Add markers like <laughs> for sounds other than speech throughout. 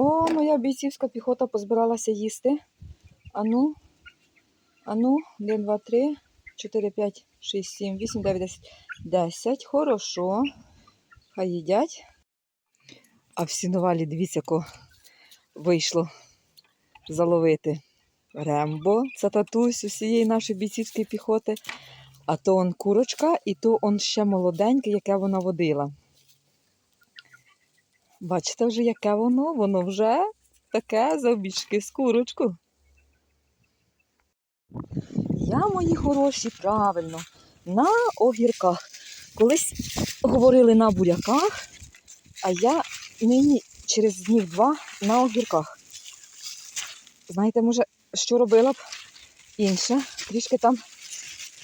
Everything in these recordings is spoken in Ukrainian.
О, моя бійцівська піхота позбиралася їсти. Ану, ану, 1, 2, 3, 4, 5, 6, 7, 8, 9, 10. 10. Хорошо. Хай їдять. А в сіновалі, дивіться, яко вийшло заловити Рембо. Це татусь усієї нашої бійцівської піхоти. А то он курочка, і то он ще молоденьке, яке вона водила. Бачите вже, яке воно? Воно вже таке завбільшки з курочку. Я, мої хороші, правильно, на огірках. Колись говорили на буряках, а я нині через днів два на огірках. Знаєте, може, що робила б інше? Трішки там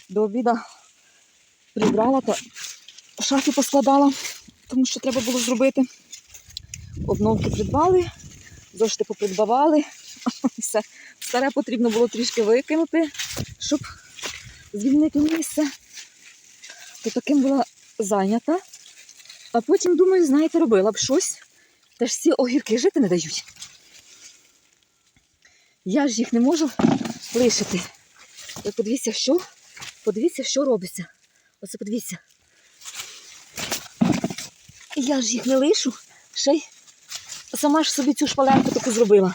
до обіда прибрала та шафи поскладала, тому що треба було зробити. Обновки придбали, зошити попридбавали. <laughs> Все. Старе потрібно було трішки викинути, щоб звільнити місце. То таким була зайнята. А потім, думаю, знаєте, робила б щось. Та ж ці огірки жити не дають. Я ж їх не можу лишити. Ви подивіться, що? Подивіться, що робиться. Оце подивіться. Я ж їх не лишу, ще й сама ж собі цю шпалерку таку зробила.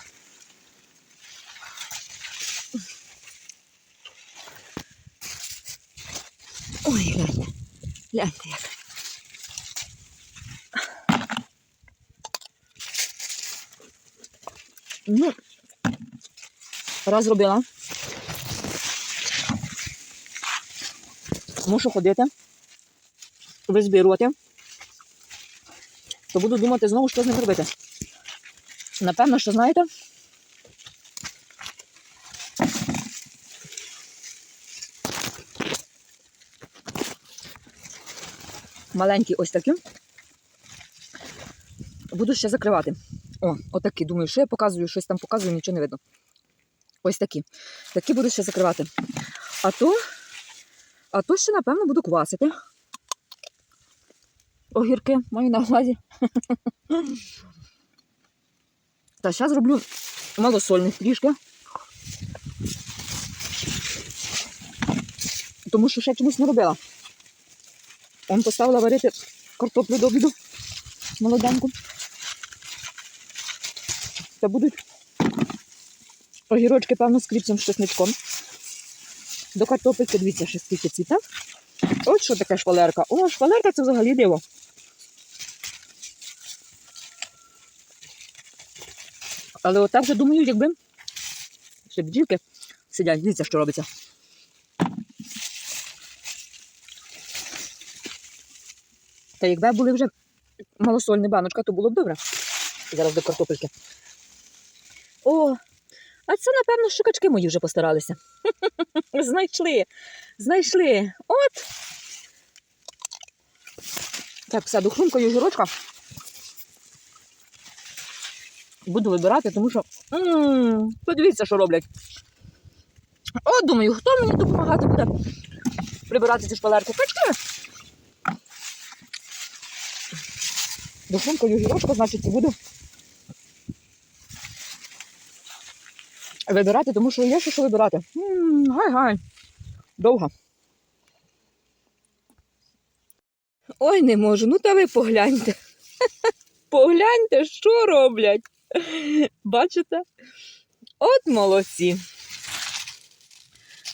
Ой, гляньте, гляньте як. Ну, раз зробила. Мушу ходити, визбірувати, то буду думати знову, що з ним робити. Напевно, що знаєте. Маленькі ось такі. Буду ще закривати. О, отакі. Думаю, що я показую, щось там показую, нічого не видно. Ось такі. Такі буду ще закривати. А то, а то ще, напевно, буду квасити. Огірки маю на увазі. Та зараз зроблю малосольних трішки. Тому що ще чомусь не робила. Он поставила варити картоплю до обіду молоденьку. Та будуть огірочки, певно, з кріпцем з чесничком. До картопельки, дивіться, ще скільки цвіта. От що таке шпалерка. О, шпалерка це взагалі диво. Але отак вже думаю, якби ще бджілки сидять, дивіться, що робиться. Та якби були вже малосольні баночка, то було б добре. Зараз до картопельки. О, а це, напевно, шукачки мої вже постаралися. <laughs> Знайшли, знайшли. От. Так, все, духрункою жирочка. Буду вибирати, тому що. м подивіться, що роблять. От думаю, хто мені допомагати буде прибирати ці шпалерки? Качки. Духункою гірочка, значить, буду вибирати, тому що є ще що вибирати. М, Гай-гай. Довго. Ой, не можу. Ну та ви погляньте. <laughs> Погляньте, що роблять. Бачите? От молодці.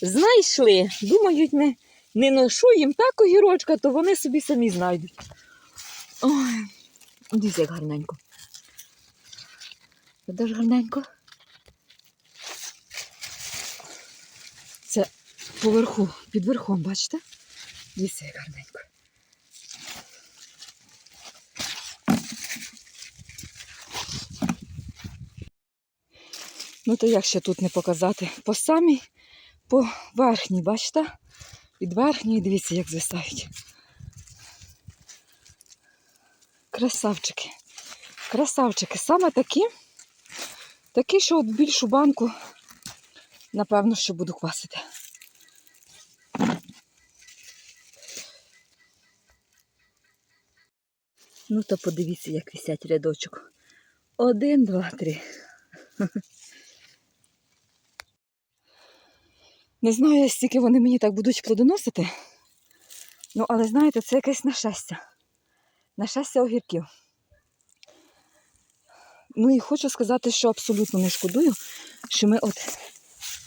Знайшли. Думають, не, не ношу їм так огірочка, то вони собі самі знайдуть. Ой, дивіться, як гарненько. Де ж гарненько? Це поверху, під верхом, бачите? Дивіться, як гарненько. Ну, то як ще тут не показати? По самій, по верхній, бачите? Від верхньої, дивіться, як звисають. Красавчики. Красавчики. Саме такі, такі, що от більшу банку, напевно, що буду квасити. Ну, то подивіться, як висять рядочок. Один, два, три. <laughs> Не знаю, стільки вони мені так будуть плодоносити. Ну, але знаєте, це якесь нашестя. Нашестя огірків. Ну і хочу сказати, що абсолютно не шкодую, що ми от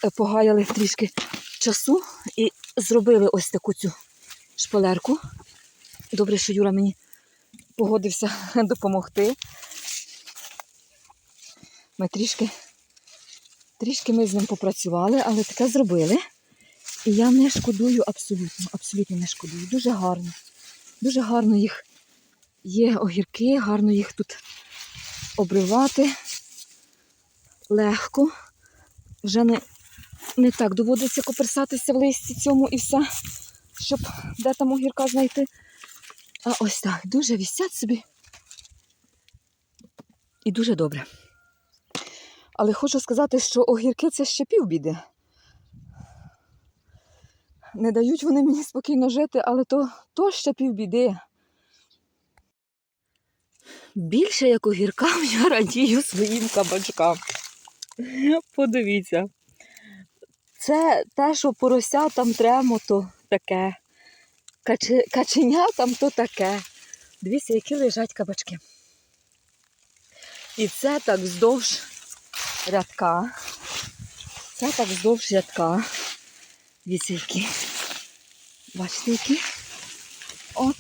е, погаяли трішки часу і зробили ось таку цю шпалерку. Добре, що Юра мені погодився <laughs> допомогти. Ми трішки, трішки ми з ним попрацювали, але таке зробили. І я не шкодую абсолютно, абсолютно не шкодую. Дуже гарно. Дуже гарно їх є огірки, гарно їх тут обривати. Легко. Вже не, не так доводиться коперсатися в листі цьому і все, щоб де там огірка знайти. А ось так, дуже вісять собі. І дуже добре. Але хочу сказати, що огірки це ще півбіди. Не дають вони мені спокійно жити, але то, то ще півбіди. Більше як огіркам я радію своїм кабачкам. Подивіться. Це те, що порося там тремо, то таке. Каче, каченя там то таке. Дивіться, які лежать кабачки. І це так вздовж рядка. Це так вздовж рядка. Дивіться. Бачите, які? От.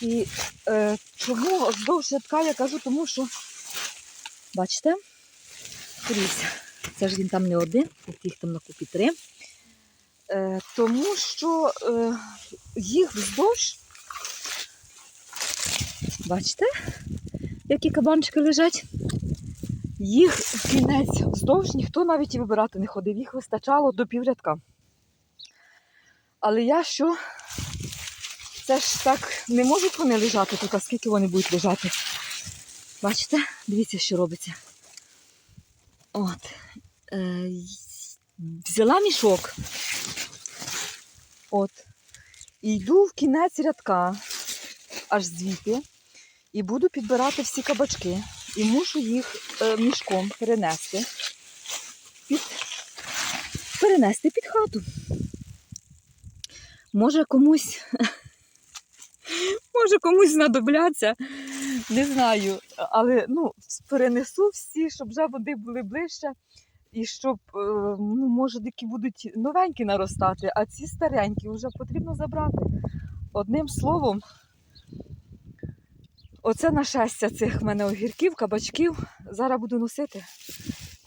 І е, чому вздовж рядка я кажу, тому що, бачите, дивіться, це ж він там не один, їх там на купі три. Е, тому що е, їх вздовж, бачите, які кабанчики лежать, їх кінець вздовж ніхто навіть і вибирати не ходив, їх вистачало до піврядка. Але я що, це ж так не можуть вони лежати тут, а скільки вони будуть лежати. Бачите? Дивіться, що робиться. От. Е, взяла мішок. От. І йду в кінець рядка, аж звідти, і буду підбирати всі кабачки. І мушу їх е, мішком перенести. Під, перенести під хату. Може комусь, <laughs> може комусь знадобляться, не знаю. Але ну, перенесу всі, щоб вже води були ближче. І щоб, е, ну, може, деякі будуть новенькі наростати, а ці старенькі вже потрібно забрати. Одним словом, оце нашестя цих в мене огірків, кабачків. Зараз буду носити.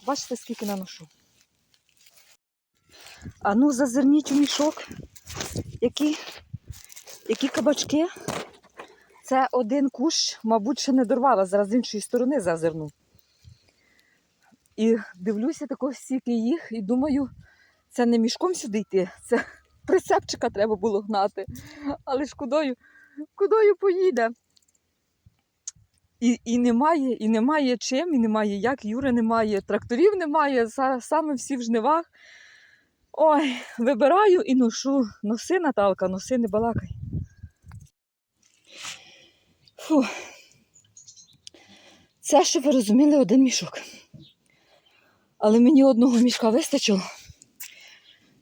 Бачите, скільки наношу. А ну, зазирніть у мішок, які, які кабачки. Це один кущ, мабуть, ще не дорвала, зараз з іншої сторони зазирну. І дивлюся тако стільки їх і думаю, це не мішком сюди йти, це прицепчика треба було гнати. Але ж кудою, кудою поїде. І, і немає, і немає чим, і немає як. Юри немає, тракторів немає, са- саме всі в жнивах. Ой, вибираю і ношу. Носи, Наталка, носи, не балакай. Фу. Це, щоб ви розуміли, один мішок. Але мені одного мішка вистачило,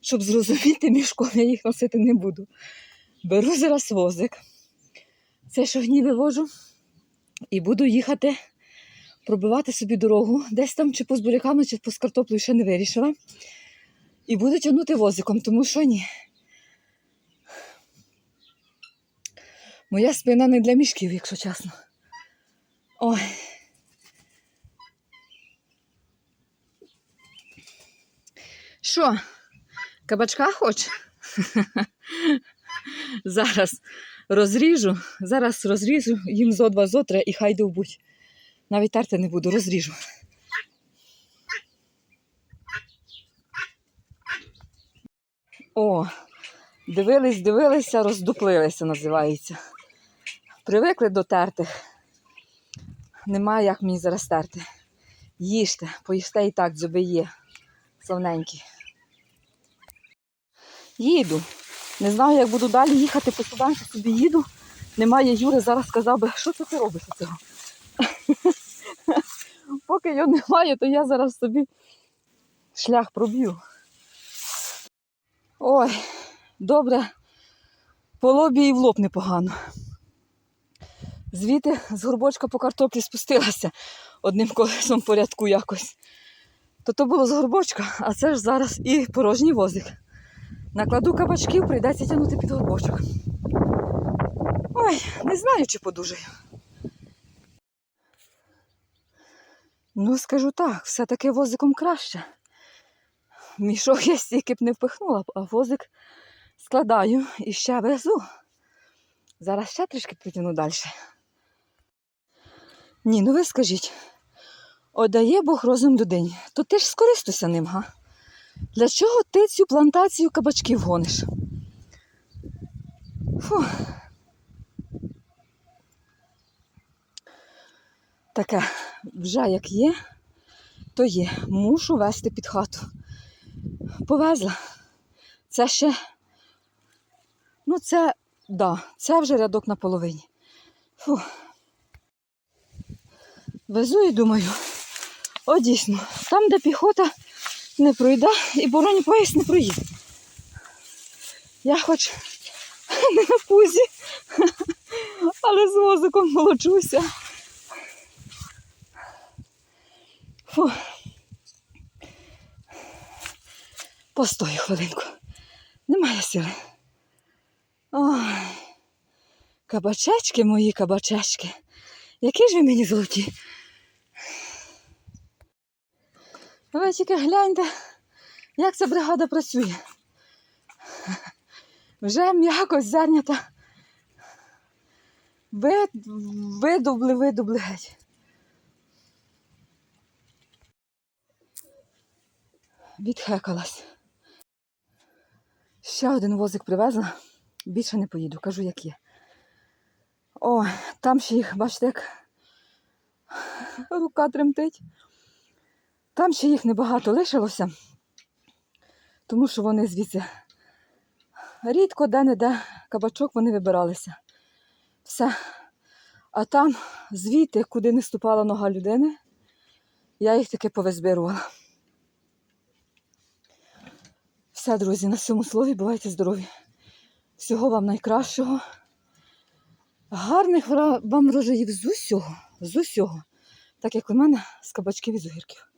щоб зрозуміти, мішком я їх носити не буду. Беру зараз возик, це шогні вивожу і буду їхати пробивати собі дорогу. Десь там чи по збуряками, чи по з картоплею ще не вирішила. І буду тягнути возиком, тому що ні. Моя спина не для мішків, якщо чесно. Ой. Що, кабачка хоч? <laughs> Зараз розріжу, зараз розріжу, їм зо два зо три і хай довбуть. Навіть терти не буду, розріжу. О, дивились, дивилися, роздуплилися, називається. Привикли до тертих. Немає як мені зараз терти. Їжте, поїжте і так, зуби є. Славненькі. Їду. Не знаю, як буду далі їхати по суданці, собі їду. Немає Юри, зараз сказав би, що це ти робиш оцього? <laughs> поки його немає, то я зараз собі шлях проб'ю. Ой, добре, по лобі і в лоб непогано. Звідти з горбочка по картоплі спустилася одним колесом порядку якось. То то було з горбочка, а це ж зараз і порожній возик. Накладу кабачків, прийдеться тягнути під горбочок. Ой, не знаю, чи подужаю. Ну, скажу так, все-таки возиком краще. Мішок я стільки б не впихнула, а возик складаю і ще везу. Зараз ще трішки притягну далі. Ні, ну ви скажіть, отдає Бог розум людині, то ти ж скористуйся ним, га? Для чого ти цю плантацію кабачків гониш? Фу. Таке вже як є, то є. Мушу вести під хату. Повезла. Це ще. Ну, це, да, це вже рядок на половині. Фу. Везу і думаю, о, дійсно, там, де піхота не пройде і бороні поїзд не проїде. Я хоч <laughs> не на пузі, <laughs> але з возиком молочуся. Фу. Постою хвилинку. Немає сили. Ой, кабачечки мої кабачечки. Які ж ви мені золоті. Ви тільки гляньте, як ця бригада працює. Вже м'яко зернята. Ви, видобли, видобли геть. Відхекалась. Ще один возик привезла. Більше не поїду, кажу, як є. Ой, там ще їх, бачите, як рука тремтить. Там ще їх небагато лишилося, тому що вони звідси рідко де-не-де кабачок вони вибиралися. Все. А там, звідти, куди не ступала нога людини, я їх таки повизбирувала. Все, друзі, на цьому слові бувайте здорові. Всього вам найкращого. Гарних вам врожаїв з усього, з усього. Так як у мене з кабачків і з огірків.